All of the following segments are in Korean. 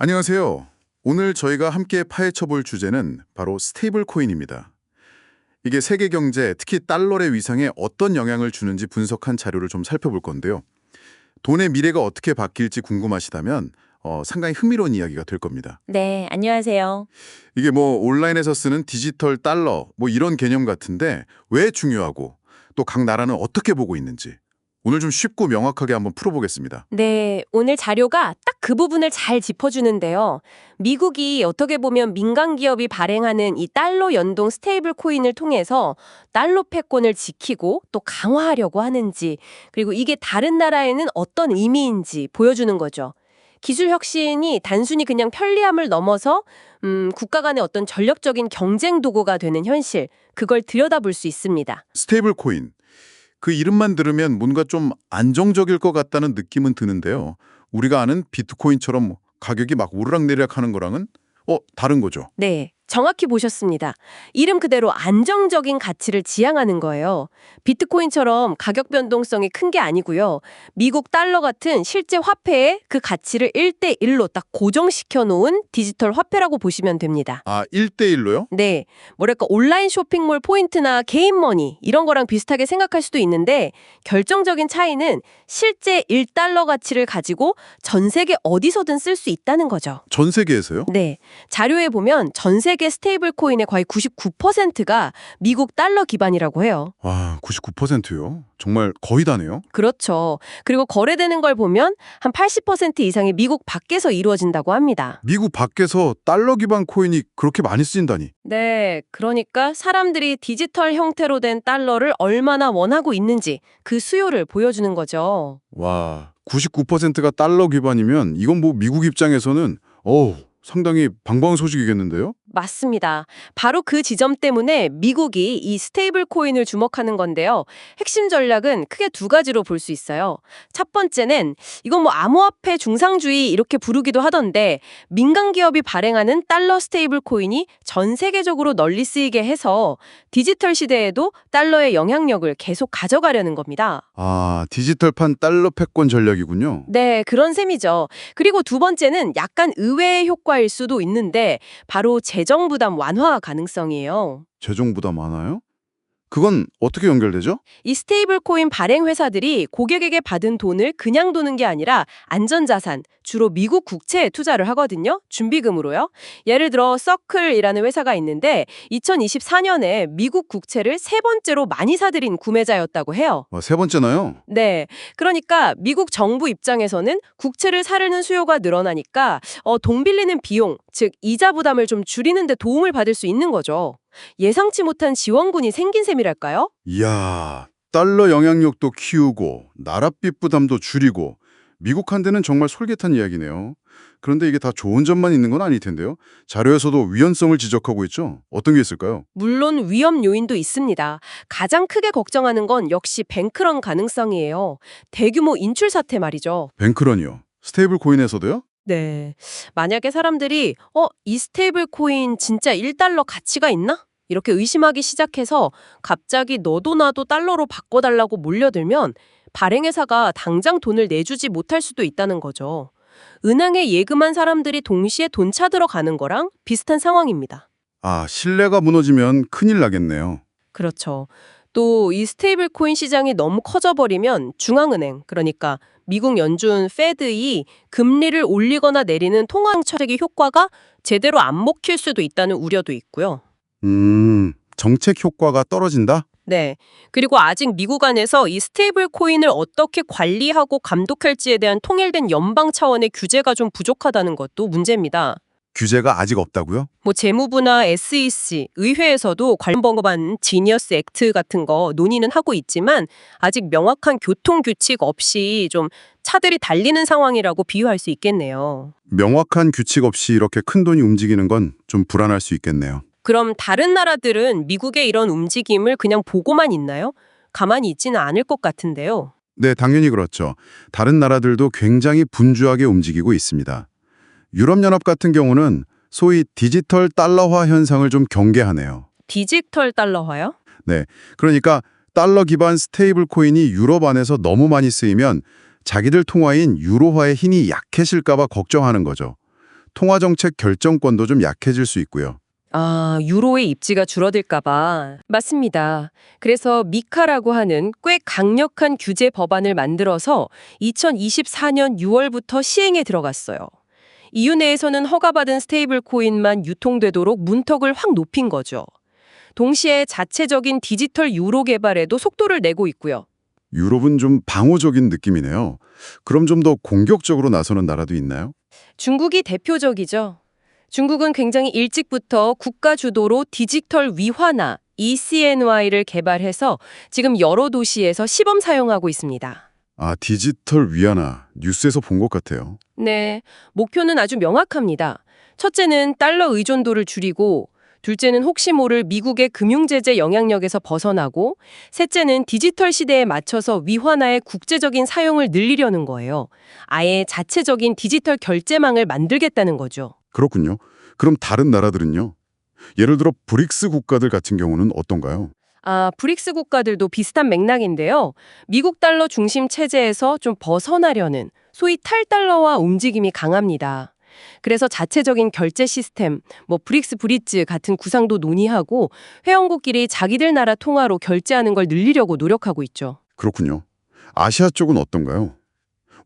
안녕하세요. 오늘 저희가 함께 파헤쳐 볼 주제는 바로 스테이블 코인입니다. 이게 세계 경제, 특히 달러의 위상에 어떤 영향을 주는지 분석한 자료를 좀 살펴볼 건데요. 돈의 미래가 어떻게 바뀔지 궁금하시다면 어, 상당히 흥미로운 이야기가 될 겁니다. 네, 안녕하세요. 이게 뭐 온라인에서 쓰는 디지털 달러 뭐 이런 개념 같은데 왜 중요하고 또 각 나라는 어떻게 보고 있는지 오늘 좀 쉽고 명확하게 한번 풀어보겠습니다. 네, 오늘 자료가 딱 그 부분을 잘 짚어주는데요. 미국이 어떻게 보면 민간 기업이 발행하는 이 달러 연동 스테이블 코인을 통해서 달러 패권을 지키고 또 강화하려고 하는지, 그리고 이게 다른 나라에는 어떤 의미인지 보여주는 거죠. 기술 혁신이 단순히 그냥 편리함을 넘어서 음, 국가 간의 어떤 전력적인 경쟁 도구가 되는 현실, 그걸 들여다볼 수 있습니다. 스테이블 코인. 그 이름만 들으면 뭔가 좀 안정적일 것 같다는 느낌은 드는데요. 우리가 아는 비트코인처럼 가격이 막 오르락내리락 하는 거랑은 어, 다른 거죠. 네, 정확히 보셨습니다. 이름 그대로 안정적인 가치를 지향하는 거예요. 비트코인처럼 가격 변동성이 큰 게 아니고요. 미국 달러 같은 실제 화폐에 그 가치를 1대1로 딱 고정시켜 놓은 디지털 화폐라고 보시면 됩니다. 아, 1대1로요? 네, 뭐랄까 온라인 쇼핑몰 포인트나 개인 머니 이런 거랑 비슷하게 생각할 수도 있는데 결정적인 차이는 실제 1달러 가치를 가지고 전 세계 어디서든 쓸 수 있다는 거죠. 전 세계에서요? 네. 자료에 보면 전 세계 스테이블 코인의 거의 99%가 미국 달러 기반이라고 해요. 와, 99%요? 정말 거의 다네요. 그렇죠. 그리고 거래되는 걸 보면 한 80% 이상이 미국 밖에서 이루어진다고 합니다. 미국 밖에서 달러 기반 코인이 그렇게 많이 쓰인다니. 네. 그러니까 사람들이 디지털 형태로 된 달러를 얼마나 원하고 있는지 그 수요를 보여주는 거죠. 와, 99%가 달러 기반이면 이건 뭐 미국 입장에서는 어우, 상당히 방방한 소식이겠는데요? 맞습니다. 바로 그 지점 때문에 미국이 이 스테이블 코인을 주목하는 건데요. 핵심 전략은 크게 두 가지로 볼 수 있어요. 첫 번째는 이건 뭐 암호화폐 중상주의 이렇게 부르기도 하던데 민간 기업이 발행하는 달러 스테이블 코인이 전 세계적으로 널리 쓰이게 해서 디지털 시대에도 달러의 영향력을 계속 가져가려는 겁니다. 아, 디지털판 달러 패권 전략이군요. 네, 그런 셈이죠. 그리고 두 번째는 약간 의외의 효과 일 수도 있는데 바로 재정 부담 완화 가능성이에요. 재정 부담 많아요? 그건 어떻게 연결되죠? 이 스테이블 코인 발행 회사들이 고객에게 받은 돈을 그냥 도는 게 아니라 안전자산, 주로 미국 국채에 투자를 하거든요. 준비금으로요. 예를 들어 서클이라는 회사가 있는데 2024년에 미국 국채를 세 번째로 많이 사들인 구매자였다고 해요. 아, 세 번째나요? 네. 그러니까 미국 정부 입장에서는 국채를 사려는 수요가 늘어나니까 어, 돈 빌리는 비용, 즉 이자 부담을 좀 줄이는 데 도움을 받을 수 있는 거죠. 예상치 못한 지원군이 생긴 셈이랄까요? 이야, 달러 영향력도 키우고 나랏빚 부담도 줄이고 미국한테는 정말 솔깃한 이야기네요. 그런데 이게 다 좋은 점만 있는 건 아닐 텐데요. 자료에서도 위헌성을 지적하고 있죠. 어떤 게 있을까요? 물론 위험 요인도 있습니다. 가장 크게 걱정하는 건 역시 뱅크런 가능성이에요. 대규모 인출 사태 말이죠. 뱅크런이요. 스테이블 코인에서도요? 네. 만약에 사람들이 어, 이 스테이블 코인 진짜 1달러 가치가 있나? 이렇게 의심하기 시작해서 갑자기 너도 나도 달러로 바꿔달라고 몰려들면 발행회사가 당장 돈을 내주지 못할 수도 있다는 거죠. 은행에 예금한 사람들이 동시에 돈 찾으러 가는 거랑 비슷한 상황입니다. 아, 신뢰가 무너지면 큰일 나겠네요. 그렇죠. 또 이 스테이블 코인 시장이 너무 커져버리면 중앙은행, 그러니까 미국 연준 페드이 금리를 올리거나 내리는 통화 철학의 효과가 제대로 안 먹힐 수도 있다는 우려도 있고요. 음, 정책 효과가 떨어진다? 네. 그리고 아직 미국 안에서 이 스테이블 코인을 어떻게 관리하고 감독할지에 대한 통일된 연방 차원의 규제가 좀 부족하다는 것도 문제입니다. 규제가 아직 없다고요? 뭐 재무부나 SEC, 의회에서도 관련 법안 지니어스 액트 같은 거 논의는 하고 있지만 아직 명확한 교통 규칙 없이 좀 차들이 달리는 상황이라고 비유할 수 있겠네요. 명확한 규칙 없이 이렇게 큰 돈이 움직이는 건 좀 불안할 수 있겠네요. 그럼 다른 나라들은 미국의 이런 움직임을 그냥 보고만 있나요? 가만히 있지는 않을 것 같은데요. 네, 당연히 그렇죠. 다른 나라들도 굉장히 분주하게 움직이고 있습니다. 유럽연합 같은 경우는 소위 디지털 달러화 현상을 좀 경계하네요. 디지털 달러화요? 그러니까 달러 기반 스테이블 코인이 유럽 안에서 너무 많이 쓰이면 자기들 통화인 유로화의 힘이 약해질까 봐 걱정하는 거죠. 통화정책 결정권도 좀 약해질 수 있고요. 아, 유로의 입지가 줄어들까봐. 맞습니다. 그래서 미카라고 하는 꽤 강력한 규제 법안을 만들어서 2024년 6월부터 시행에 들어갔어요. EU 내에서는 허가받은 스테이블 코인만 유통되도록 문턱을 확 높인 거죠. 동시에 자체적인 디지털 유로 개발에도 속도를 내고 있고요. 유럽은 좀 방어적인 느낌이네요. 그럼 좀 더 공격적으로 나서는 나라도 있나요? 중국이 대표적이죠. 중국은 굉장히 일찍부터 국가 주도로 디지털 위화나 ECNY를 개발해서 지금 여러 도시에서 시범 사용하고 있습니다. 아, 디지털 위안화. 뉴스에서 본 것 같아요. 네, 목표는 아주 명확합니다. 첫째는 달러 의존도를 줄이고 둘째는 혹시 모를 미국의 금융제재 영향력에서 벗어나고 셋째는 디지털 시대에 맞춰서 위화나의 국제적인 사용을 늘리려는 거예요. 아예 자체적인 디지털 결제망을 만들겠다는 거죠. 그렇군요. 그럼 다른 나라들은요? 예를 들어 브릭스 국가들 같은 경우는 어떤가요? 아, 브릭스 국가들도 비슷한 맥락인데요. 미국 달러 중심 체제에서 좀 벗어나려는 소위 탈달러화 움직임이 강합니다. 그래서 자체적인 결제 시스템, 뭐 브릭스 브릿지 같은 구상도 논의하고 회원국끼리 자기들 나라 통화로 결제하는 걸 늘리려고 노력하고 있죠. 그렇군요. 아시아 쪽은 어떤가요?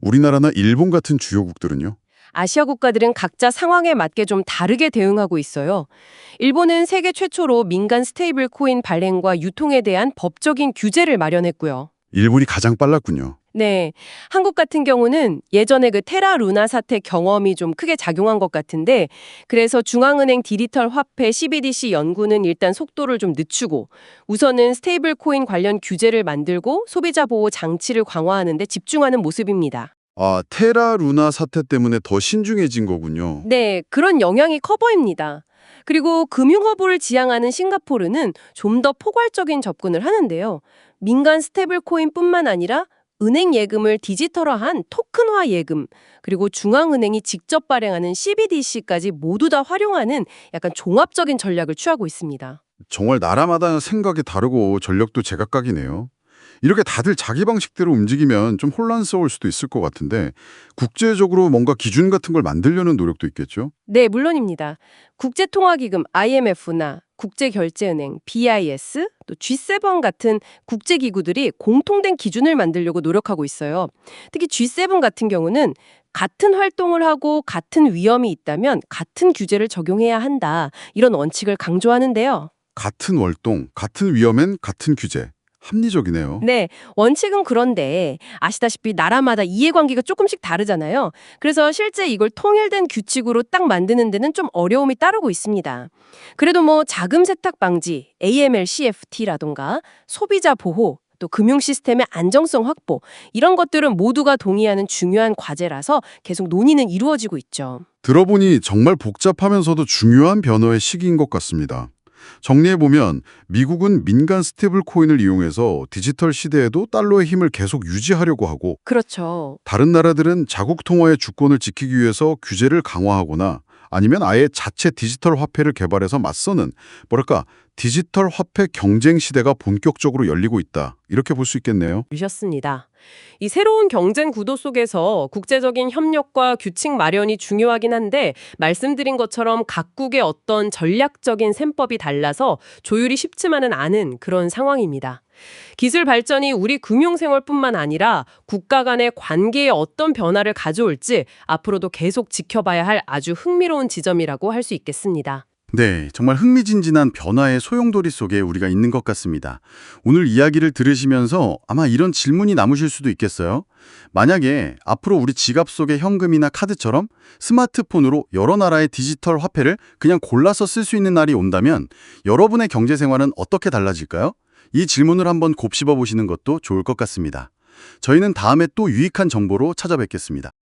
우리나라나 일본 같은 주요국들은요? 아시아 국가들은 각자 상황에 맞게 좀 다르게 대응하고 있어요. 일본은 세계 최초로 민간 스테이블 코인 발행과 유통에 대한 법적인 규제를 마련했고요. 일본이 가장 빨랐군요. 네. 한국 같은 경우는 예전에 그 테라 루나 사태 경험이 좀 크게 작용한 것 같은데 그래서 중앙은행 디지털 화폐 CBDC 연구는 일단 속도를 좀 늦추고 우선은 스테이블 코인 관련 규제를 만들고 소비자 보호 장치를 강화하는 데 집중하는 모습입니다. 아, 테라 루나 사태 때문에 더 신중해진 거군요. 네, 그런 영향이 커 보입니다. 그리고 금융허브를 지향하는 싱가포르는 좀 더 포괄적인 접근을 하는데요. 민간 스테이블 코인뿐만 아니라 은행 예금을 디지털화한 토큰화 예금, 그리고 중앙은행이 직접 발행하는 CBDC까지 모두 다 활용하는 약간 종합적인 전략을 취하고 있습니다. 정말 나라마다 생각이 다르고 전력도 제각각이네요. 이렇게 다들 자기 방식대로 움직이면 좀 혼란스러울 수도 있을 것 같은데 국제적으로 뭔가 기준 같은 걸 만들려는 노력도 있겠죠? 네, 물론입니다. 국제통화기금 IMF나 국제결제은행 BIS, 또 G7 같은 국제기구들이 공통된 기준을 만들려고 노력하고 있어요. 특히 G7 같은 경우는 같은 활동을 하고 같은 위험이 있다면 같은 규제를 적용해야 한다. 이런 원칙을 강조하는데요. 같은 월동, 같은 위험엔 같은 규제. 합리적이네요. 네, 원칙은 그런데 아시다시피 나라마다 이해관계가 조금씩 다르잖아요. 그래서 실제 이걸 통일된 규칙으로 딱 만드는 데는 좀 어려움이 따르고 있습니다. 그래도 뭐 자금 세탁 방지, AML CFT라던가 소비자 보호, 또 금융 시스템의 안정성 확보 이런 것들은 모두가 동의하는 중요한 과제라서 계속 논의는 이루어지고 있죠. 들어보니 정말 복잡하면서도 중요한 변화의 시기인 것 같습니다. 정리해보면 미국은 민간 스테이블 코인을 이용해서 디지털 시대에도 달러의 힘을 계속 유지하려고 하고 그렇죠. 다른 나라들은 자국 통화의 주권을 지키기 위해서 규제를 강화하거나 아니면 아예 자체 디지털 화폐를 개발해서 맞서는 뭐랄까 디지털 화폐 경쟁 시대가 본격적으로 열리고 있다. 이렇게 볼 수 있겠네요. 주셨습니다. 이 새로운 경쟁 구도 속에서 국제적인 협력과 규칙 마련이 중요하긴 한데 말씀드린 것처럼 각국의 어떤 전략적인 셈법이 달라서 조율이 쉽지만은 않은 그런 상황입니다. 기술 발전이 우리 금융생활뿐만 아니라 국가 간의 관계에 어떤 변화를 가져올지 앞으로도 계속 지켜봐야 할 아주 흥미로운 지점이라고 할 수 있겠습니다. 네, 정말 흥미진진한 변화의 소용돌이 속에 우리가 있는 것 같습니다. 오늘 이야기를 들으시면서 아마 이런 질문이 남으실 수도 있겠어요. 만약에 앞으로 우리 지갑 속의 현금이나 카드처럼 스마트폰으로 여러 나라의 디지털 화폐를 그냥 골라서 쓸 수 있는 날이 온다면 여러분의 경제 생활은 어떻게 달라질까요? 이 질문을 한번 곱씹어 보시는 것도 좋을 것 같습니다. 저희는 다음에 또 유익한 정보로 찾아뵙겠습니다.